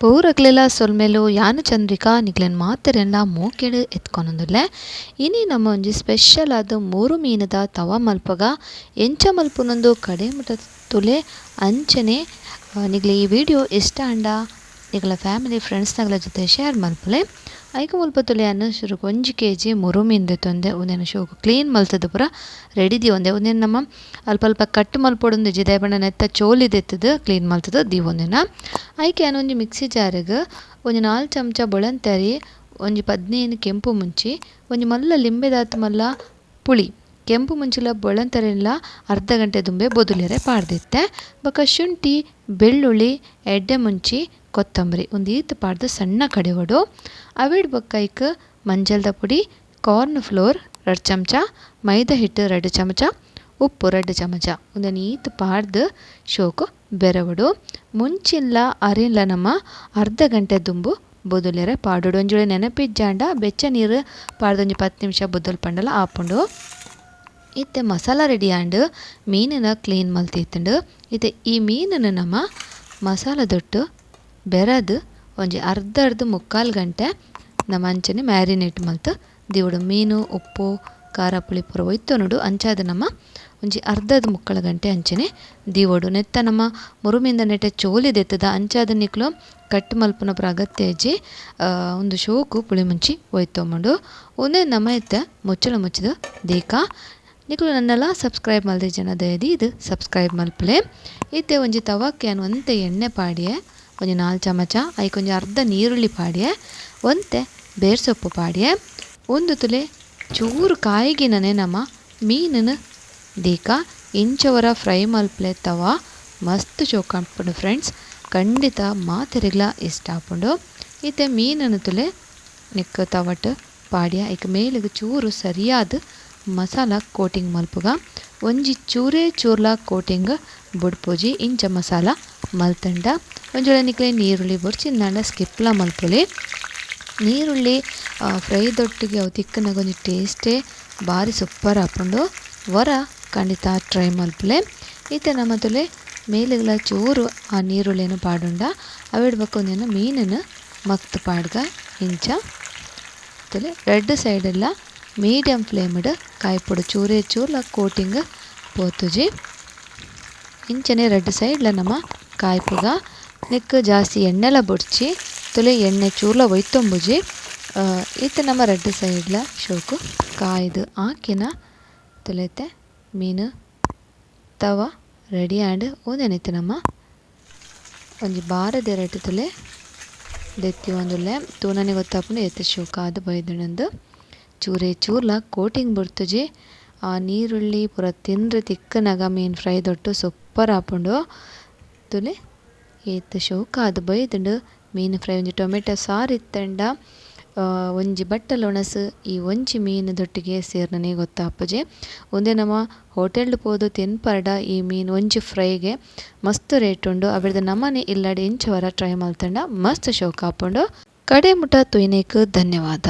ಪೂರಕ್ಲೆಲ್ಲ ಸೊಲ್ಮೇಲು ಯಾನು ಚಂದ್ರಿಕಾ ನಿಗ್ಲೆನ್ ಮಾತೆರೆಲ್ಲ ಮೋಕೆಡ್ ಎತ್ಕೊನೊಂದುಲ್ಲೆ ಇನಿ ನಮ್ಮ ಒಂಜಿ ಸ್ಪೆಷಲ್ ಆದ ಮೂರು ಮೀನದ ತವ ಮಲ್ಪಗ, ಎಂಚ ಮಲ್ಪುನೊಂದು ಕಡೆ ಮುಟ ತುಲೆ ಅಂಚನೆ ನಿಗ್ಲೆ ಈ ವಿಡಿಯೋ ಇಷ್ಟ ಅಂಡ? ನಿಕ್ಲ ಫ್ಯಾಮಿಲಿ ಫ್ರೆಂಡ್ಸ್ನಗಳ ಜೊತೆ ಶೇರ್ ಮಲ್ಪಲೆ ಐಕ ಮುಲ್ಪ ಅನ್ನ ಶುರು ಒಂಜಿ ಕೆ ಜಿ ಮುರು ಮೀನು ದೆತ್ತೊಂದೆ ಉಂದೆನ ಶೋಕು ಕ್ಲೀನ್ ಮಲ್ತದ ಪೂರ ರೆಡಿ ದಿವೊಂದೆ ಉಂದೆನ ನಮ್ಮ ಅಲ್ಪ ಅಲ್ಪ ಕಟ್ ಮಲ್ಪೊಡೊಂದು ಜಿದೆ ಬಣ್ಣ ನೆತ್ತ ಚೋಲಿ ದೆತ್ತದ ಕ್ಲೀನ್ ಮಲ್ತದ ದಿವೊಂದೆನ ಐಕೆ ಒಂಜಿ ಮಿಕ್ಸಿ ಜಾರ್ಗ್ ಒಂಜಿ ನಾಲ್ಕು ಚಮಚ ಬೊಳಂತರಿ ಒಂಜಿ ಪದ್ನೇನು ಕೆಂಪು ಮುಂಚಿ ಒಂಜಿ ಮಲ್ಲ ಲಿಂಬೆದಾತ್ ಮಲ್ಲ ಪುಳಿ ಕೆಂಪು ಮುಂಚಿಲ ಬೊಳಂತರೆಲ್ಲ ಅರ್ಧ ಗಂಟೆ ದುಂಬೆ ಬೊದುಲೆರೆ ಪಾಡ್ದಿತ್ತೆ ಬೊಕ ಶುಂಠಿ ಬೆಳ್ಳುಳ್ಳಿ ಎಡ್ಡೆ ಮುಂಚಿ ಕೊತ್ತಂಬರಿ. ಒಂದು ಈತ್ ಪಾಡ್ದು ಸಣ್ಣ ಕಡೆವಡು ಅವಿಡ್ ಬೊಕ್ಕೈಕ್ ಮಂಜಲ್ದ ಪುಡಿ, ಕಾರ್ನ್ ಫ್ಲೋರ್ ರಡ್ ಚಮಚ, ಮೈದಾ ಹಿಟ್ಟು ರಡ್ ಚಮಚ, ಉಪ್ಪು ರಡ್ಡ್ ಚಮಚ. ಒಂದು ಈತ್ ಪಾಡ್ದು ಶೋಕು ಬೆರವಡು ಮುಂಚಿಲ್ಲ ಅರಿಲ್ಲ ನಮ್ಮ ಅರ್ಧ ಗಂಟೆ ದುಂಬು ಬೊದುಲೆರೆ ಪಾಡುಡು. ಒಂಜುಳೆ ನೆನಪಿಜ್ಜಾಂಡ ಬೆಚ್ಚ ನೀರು ಪಾಡ್ದ್ ಪತ್ತು ನಿಮಿಷ ಬೊದಲ್ ಪಂಡಲ ಆಪುಂಡು. ಇತ್ತೆ ಮಸಾಲ ರೆಡಿ ಆಂಡು ಮೀನಿನ ಕ್ಲೀನ್ ಮಲ್ತಿತ್ತುಂಡು. ಇತ್ತೆ ಈ ಮೀನನ್ನು ನಮ್ಮ ಮಸಾಲ ದೊಟ್ಟು ಬೆರದ್ ಒಂಜಿ ಅರ್ಧ ಅರ್ಧ ಮುಕ್ಕಾಲು ಗಂಟೆ ನಮ್ಮ ಅಂಚನೆ ಮ್ಯಾರಿನೇಟ್ ಮಂತ್ ದಿವಡು ಮೀನು, ಉಪ್ಪು, ಖಾರ ಪುಳಿ ಪೂರ ಒಯ್ತೊನುಡು ಅಂಚಾದ ನಮ್ಮ ಒಂಜಿ ಅರ್ಧದ ಮುಕ್ಕಳ ಗಂಟೆ ಅಂಚನೆ ದೀವೊಡು ನೆತ್ತ ನಮ್ಮ ಮುರುಮಿಂದ ನೆಟ್ಟೆ ಚೋಲಿ ದೆತ್ತದ. ಅಂಚಾದ ನಿಕ್ಲು ಕಟ್ ಮಲ್ಪುನ ಪುರ ಅಗತ್ಯ ಇಜ್ಜಿ ಒಂದು ಶೋಕು ಪುಳಿ ಮುಂಚಿ ಒಯ್ತೊಂಬುಂಡು ಒಂದೇ ನಮ್ಮ ಎತ್ತ ಮುಚ್ಚಳ ಮುಚ್ಚಿದ ದೇಕ ನಿಕ್ಲು ನನ್ನೆಲ್ಲ ಸಬ್ಸ್ಕ್ರೈಬ್ ಮಲ್ದೆ ಜನ ದಯದಿ ಇದು ಸಬ್ಸ್ಕ್ರೈಬ್ ಮಲ್ಪಲೆ. ಇತ್ತೆ ಒಂಜಿ ತವಕ್ಕೆ ಒಂತೆ ಎಣ್ಣೆ ಪಾಡಿಯೆ. ಒಂಜಿ ನಾಲ್ ಚಮಚ ಐಕೊಂಜಿ ಅರ್ಧ ನೀರುಳ್ಳಿ ಪಾಡ್ಯೆ ಒಂತೆ ಬೇರ್ ಸೊಪ್ಪು ಪಾಡಿಯೆ. ಒಂದು ತುಲೆ ಚೂರು ಕಾಯಿಗಿನನೆ ನಮ್ಮ ಮೀನನ್ನು ದೀಕ. ಇಂಚವರ ಫ್ರೈ ಮಲ್ಪಲೆ ತವ. ಮಸ್ತ್ ಚೋಕಾಣ್ಪುಂಡು ಫ್ರೆಂಡ್ಸ್ ಖಂಡಿತ ಮಾತೆರೆಗ್ಲ ಇಷ್ಟ ಆಪುಂಡು ಇತ್ತೆ ಮೀನನ್ನು ತುಲೆ ನಿಕ್ಕ ತವಟ್ ಪಾಡ್ಯ. ಐಕ್ ಮೇಲಿಗೆ ಚೂರು ಸರಿಯಾದ ಮಸಾಲ ಕೋಟಿಂಗ್ ಮಲ್ಪುಗ. ಒಂಜಿ ಚೂರೇ ಚೂರ್ಲ ಕೋಟಿಂಗ್ ಬುಡ್ಪೂಜಿ ಇಂಚ ಮಸಾಲ. ಮಲ್ತಂಡ. ಒಂಜೊಳ ನಿಕ್ಲೆ ನೀರುಳ್ಳಿ ಬೊರ್ಚಿಂದಾಂಡ ಸ್ಕಿಪ್ಲ ಮಲ್ಪೊಲಿ ನೀರುಳ್ಳಿ ಫ್ರೈ ದೊಟ್ಟಿಗೆ ಅವು ತಿಕ್ಕನಾಗ ಒಂಜಿ ಟೇಸ್ಟೇ ಬಾರಿ ಸೂಪರ್ ಆಪುಂಡು ವರ ಖಂಡಿತ ಟ್ರೈ ಮಲ್ಪಲೆ ಇತ್ತೆ ನಮ್ಮ ತುಲೆ ಮೇಲೆಗ್ಲ ಚೂರು ಆ ನೀರುಳ್ಳಿಯನ್ನು ಪಾಡುಂಡ ಅವಿಡ್ ಬಕ್ಕೊಂದೇನು ಮೀನನ್ನು ಮಕ್ತ್ ಪಾಡ್ಗ ಇಂಚ. ತುಲೆ ರೆಡ್ ಸೈಡೆಲ್ಲ ಮೀಡಿಯಮ್ ಫ್ಲೇಮ್ಡ್ ಕಾಯಿಪುಡು ಚೂರೇ ಚೂರ್ಲ ಕೋಟಿಂಗ್ ಪೋತುಜಿ. ಇಂಚನೆ ರೆಡ್ ಸೈಡ್ಲ ನಮ್ಮ ಕಾಯ್ಪುಗ ನೆಕ್ ಜಾಸ್ತಿ ಎಣ್ಣೆಲ ಬೊಡ್ಚಿ, ತುಲೆ ಎಣ್ಣೆ ಚೂರ್ಲ ಒಯ್ತೊಂಬುಜಿ ಇತ್ತೆ ನಮ್ಮ ರೆಡ್ ಸೈಡ್ಲ ಶೋಕು, ಕಾಯ್ದು ಆಕಿನ ತುಲೆತೆ ಮೀನು, ತವ, ರೆಡಿ ಆಂಡ್ ಓದೆನಿತ್ತೆ ನಮ್ಮ. ಒಂಜಿ ಬಾರದ ರಡ್ಡ್ ತುಲೆ, ದೆತ್ತಿ ಒಂದುಲ್ಲೆ ತೂನನೆ ಗೊತ್ತಾಪುಂಡು ಎತ್ತೆ ಶೋಕ ಅದು ಬೈದಣಂದು ಚೂರೆ ಚೂರ್ಲ ಕೋಟಿಂಗ್ ಬಿಡ್ತುಜಿ, ಆ ನೀರುಳ್ಳಿ ಪೂರ ತಿಂದ್ರೆ ತಿಕ್ಕನಾಗ ಮೀನು ಫ್ರೈ ದೊಟ್ಟು ಸೂಪರ್ ಆಪುಂಡು. ತುಲೆ, ಏತ್ ಶೋಕ ಆದ್ ಬೈದುಂಡು, ಮೀನು ಫ್ರೈ ಒಂಜಿ ಟೊಮೆಟೊ ಸಾರು ಇತ್ತಂಡ ಒಂಜಿ ಬಟ್ಟಲ್ ಒಣಸ್, ಈ ಒಂಜಿ ಮೀನು ದೊಟ್ಟಿಗೆ ಸೇರ್ನನೆ ಗೊತ್ತಾಪುಜಿ ಉಂದೆ ನಮ ಹೋಟೆಲ್ಡ್ ಪೋದು ತಿನ್ಪರ್ಡ ಈ ಮೀನು ಒಂಜಿ ಫ್ರೈಗೆ ಮಸ್ತ್ ರೇಟ್ ಉಂಡು ಅವೆಡ್ದ ನಮನೆ ಇಲ್ಲಡೆ ಇಂಚ ವರ ಟ್ರೈ ಮಲ್ತಂಡ ಮಸ್ತ್ ಶೋಕ ಆಪುಂಡು ಕಡೆ ಮುಟ ತುಯ್ನೇಕ್ ಧನ್ಯವಾದ.